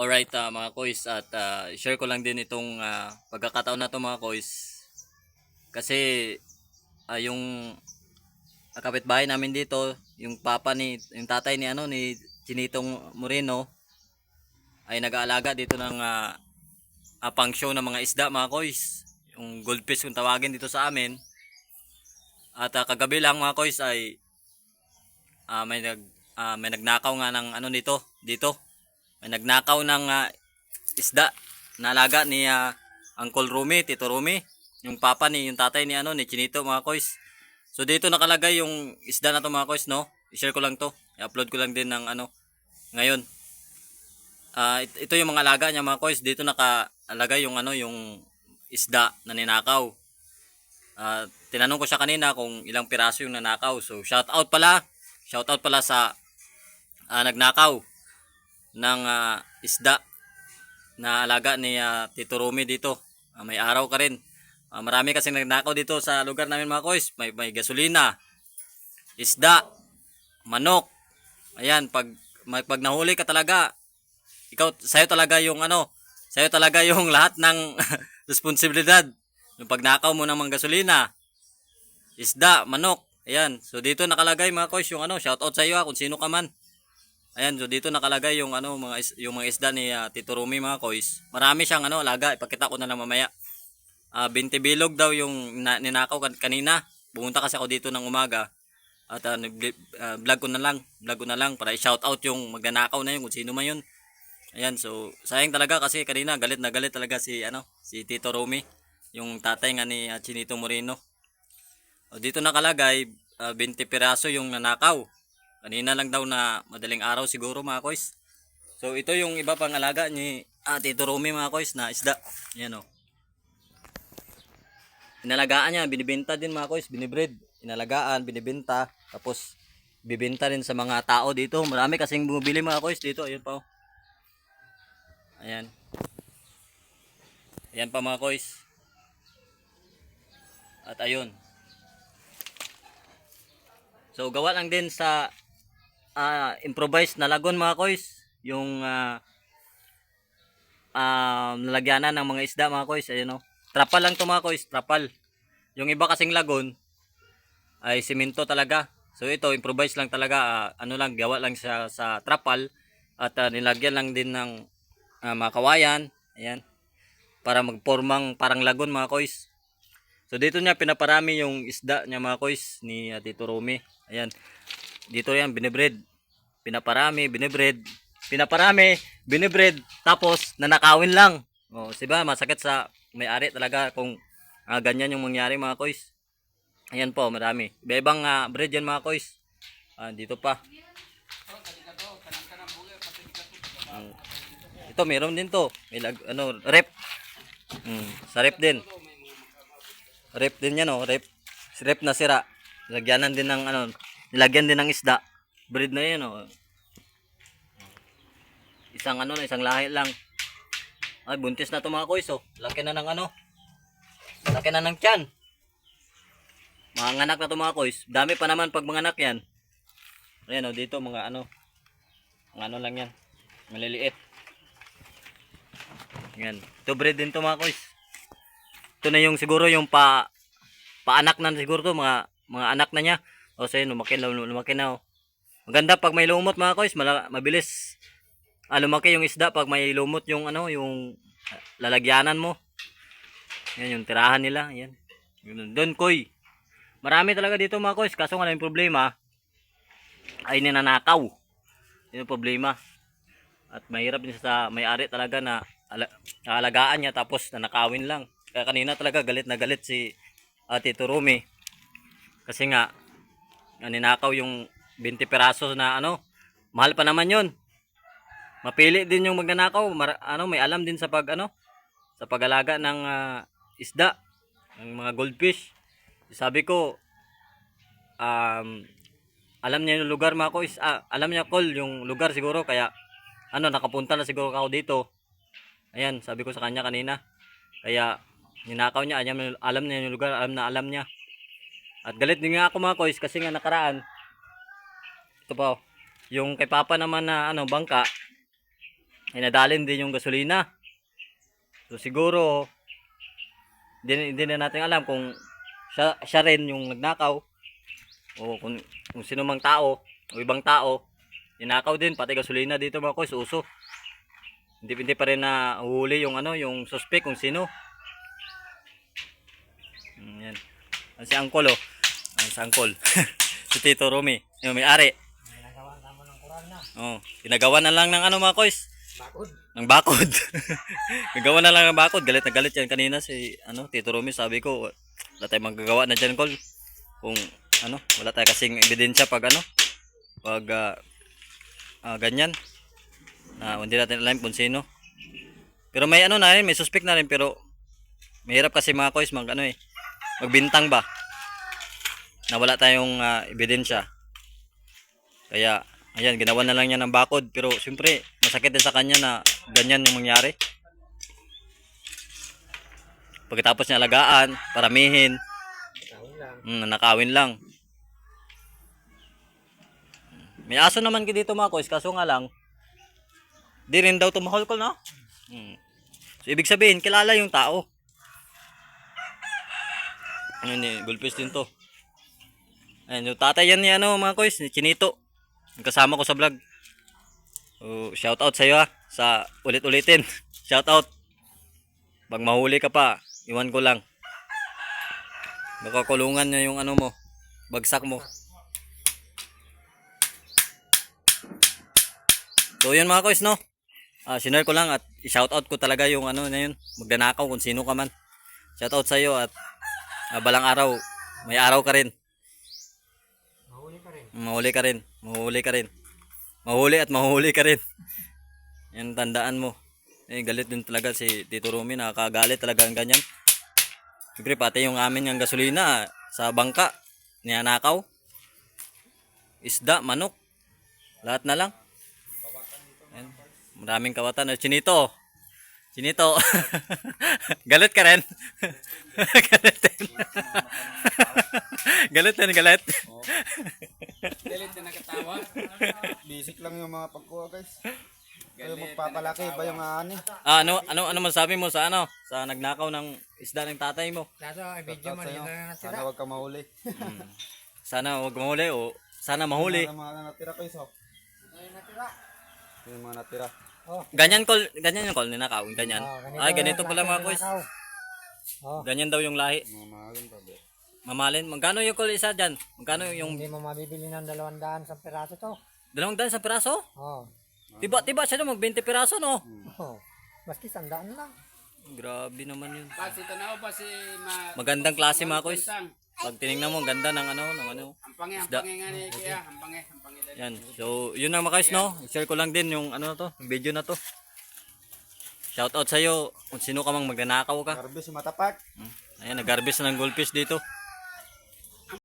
Alright ah, mga kois at ah, share ko lang din itong ah, pagkakataon na to mga kois. Kasi ah, yung ah, kapitbahay namin dito, yung papa ni yung tatay ni ano ni Chinitong Moreno ay nag-aalaga dito ng ah, ah, pangshow ng mga isda mga kois. Yung goldfish kung tawagin dito sa amin. At ah, kagabi lang mga kois ay ah, may nag ah, may nagnakaw nga ng ano dito dito may nagnakaw ng ah, isda na alaga ni ah, Uncle Rumi, Tito Rumi, yung papa ni, yung tatay ni ano ni Chinito mga kois. So dito nakalagay yung isda na to mga kois, no? I-share ko lang to. I-upload ko lang din ng ano ngayon. It- ito yung mga alaga niya mga kois. Dito nakalagay yung ano yung isda na ninakaw. Ah, tinanong ko siya kanina kung ilang piraso yung nanakaw. So shout out pala. Shout out pala sa ah, nagnakaw ng ah, isda na alaga ni ah, Tito Rumi dito. Ah, may araw ka rin. Ah, marami kasing nagnakaw dito sa lugar namin mga kois. May, may gasolina, isda, manok. Ayan, pag, may, pag nahuli ka talaga, ikaw, sa'yo talaga yung ano, sa'yo talaga yung lahat ng responsibilidad. Yung pagnakaw mo ng mga gasolina, isda, manok. Ayan, so dito nakalagay mga kois yung ano, shout out sa iyo ah, kung sino ka man. Ayan, so dito nakalagay yung ano mga is, yung mga isda ni ah, Tito Rumi mga kois. Marami siyang ano, alaga, ipakita ko na lang mamaya. Ah, 20 bilog daw yung na, ninakaw kan- kanina. Pumunta kasi ako dito ng umaga. At nag- ah, vlog ko na lang, vlog ko na lang para i-shout out yung magnanakaw na yun kung sino man yun. Ayan, so sayang talaga kasi kanina galit na galit talaga si ano, si Tito Rumi, yung tatay nga ni ah, Chinito Moreno. O, dito nakalagay ah, 20 piraso yung nanakaw. Kanina lang daw na madaling araw siguro mga kois. So ito yung iba pang alaga ni ah, Tito Rumi mga kois na isda. Yan o. Inalagaan niya, binibenta din mga kois, binibreed. Inalagaan, binibenta. Tapos bibenta rin sa mga tao dito. Marami kasing bumibili mga kois dito. Ayun pa oh. Ayan. Ayan pa mga kois. At ayun. So gawa lang din sa ah, improvised na lagon mga kois. Yung ah, ah, nalagyanan ng mga isda mga kois. Ayun o. Trapal lang to mga kois. Trapal. Yung iba kasing lagon ay simento talaga. So ito improvised lang talaga. ah, ano lang gawa lang siya sa trapal. At ah, nilagyan lang din ng ah, mga kawayan. Ayan. Para magpormang parang lagon mga kois. So dito niya pinaparami yung isda niya mga kois ni ah, Tito Rumi. Ayan. Dito yan binibreed. Pinaparami, binibreed. Pinaparami, binibreed. Tapos nanakawin lang. O, diba? Masakit sa may-ari talaga kung ah, ganyan yung mangyari mga kois. Ayan po, marami. Iba-ibang ah, breed yan mga kois. Ah, dito pa. Mm. Ito meron din to. May lag, ano, rep. Mm, sa rep din. Rep din yan oh, rep. Rep na sira. Lagyanan din ng ano, nilagyan din ng isda. Breed na yan oh. Isang ano, isang lahi lang. Ay, buntis na to mga kois oh. Laki na ng ano. Laki na ng tiyan. Mga anak na to mga kois. Dami pa naman pag mga anak yan. Ayan oh, dito mga ano. Mga ano lang yan. Maliliit. Yan. Ito breed din to mga kois. Ito na yung siguro yung pa paanak na siguro to mga mga anak na niya. O sa lumaki na lumaki na. oh. Maganda pag may lumot mga kois, mabilis. Ah, lumaki yung isda pag may lumot yung ano, yung ah, lalagyanan mo. Yan yung tirahan nila, yan. Doon koy. Marami talaga dito mga kois, kaso nga yung problema ay ninanakaw. Yun yung problema. At mahirap din sa may-ari talaga na ala, alagaan niya tapos nanakawin lang. Kaya kanina talaga galit na galit si Ate Turumi. Kasi nga ninakaw yung 20 peraso na ano, mahal pa naman 'yon. Mapili din yung magnanakaw, Mar- ano, may alam din sa pag ano, sa pag-alaga ng ah, isda, ng mga goldfish. Sabi ko um alam niya yung lugar mga kois, ah, alam niya call yung lugar siguro kaya ano nakapunta na siguro ako dito. Ayan, sabi ko sa kanya kanina. Kaya ninakaw niya, alam niya yung lugar, alam na alam niya. At galit din nga ako mga kois kasi nga nakaraan. Ito pa, oh, yung kay Papa naman na ano, bangka, ay din yung gasolina. So siguro, hindi, hindi na natin alam kung siya, siya rin yung nagnakaw o kung, kung sino mang tao o ibang tao ninakaw din pati gasolina dito mga kois uso hindi, hindi pa rin na huli yung ano yung suspect kung sino Mm, yan Yan si Angkol oh Yan si Angkol si Tito Romy yung may-ari Ginagawa tamo ng kural na. oh, ginagawa na lang ng ano mga kois Bakod. ng bakod. Gagawa na lang ng bakod. Galit na galit yan kanina si ano, Tito Romy. Sabi ko, wala tayong magagawa na dyan, Col. Kung ano, wala tayo kasing ebidensya pag ano, pag ah, ah, ganyan. Na hindi natin alam kung sino. Pero may ano na rin, may suspect na rin. Pero mahirap kasi mga kois mag ano eh, magbintang ba. Na wala tayong ah, ebidensya. Kaya, ayan, ginawa na lang niya ng bakod. Pero, siyempre, masakit din sa kanya na ganyan yung mangyari. Pagkatapos niya alagaan, paramihin, mm, nakawin lang. May aso naman ki dito mga kois, kaso nga lang, di rin daw tumahol ko, no? Mm. So, ibig sabihin, kilala yung tao. Ano ni, gulpis din to. Ayan, yung tatay yan ni ano mga kois, ni Chinito. Yung kasama ko sa vlog. Oh, shout out sa iyo ha, sa ulit-ulitin. shout out. Pag mahuli ka pa, iwan ko lang. Baka kulungan niya yung ano mo, bagsak mo. So yun mga kois no. Ah, sinare ko lang at i-shout out ko talaga yung ano na yun, magnanakaw kung sino ka man. Shout out sa iyo at ah, balang araw, may araw ka rin. Mahuli ka rin. Mahuli ka rin. Mahuli ka rin. Mahuli at mahuli ka rin. Yan tandaan mo. Eh, galit din talaga si Tito Rumi. Nakakagalit talaga ang ganyan. Siyempre, pati yung amin yung gasolina sa bangka. Niyanakaw. Isda, manok. Lahat na lang. Yan. Maraming kawatan. Chinito. Chinito. galit ka rin. galit din. galit din, galit. Galit na nakatawa. Basic lang yung mga pagkuha guys. Kayo magpapalaki ba yung ani? Ah, ano ano ano masabi mo sa ano? Sa nagnakaw ng isda ng tatay mo? Kaso, ay video mo, yun natira. Sana wag ka mahuli. Sana wag mahuli o sana mahuli. Sana mga natira ko iso. Ayun natira. Yung mga natira. Oh. Ganyan call, ganyan yung call ninakaw, ganyan. Oh, Ay, ganito pala mga kuys. nakaw. Oh, Ganyan daw yung lahi. Mga mahalan pa ba? Mamalin. Magkano yung call isa diyan? Magkano yung hindi mo mabibili ng dalawang daan sa piraso to. dalawang daan sa piraso? Oh. Tiba tiba siya mag 20 piraso no. Oh. Maski sandaan lang. Grabe naman yun. Pasi tanaw pa si ma Magandang klase mga kuys. Pag tiningnan mo, ang ganda ng ano, ng ano. Ang pangi, ang Isda. pangi nga ni kaya, ang pangi, ang pangi dali. Yan. So, yun lang mga guys, no? Share ko lang din yung ano na to, yung video na to. Shout out sa iyo kung sino ka mang magnanakaw ka. Garbis matapak. Ayan, nag-harvest na ng goldfish dito.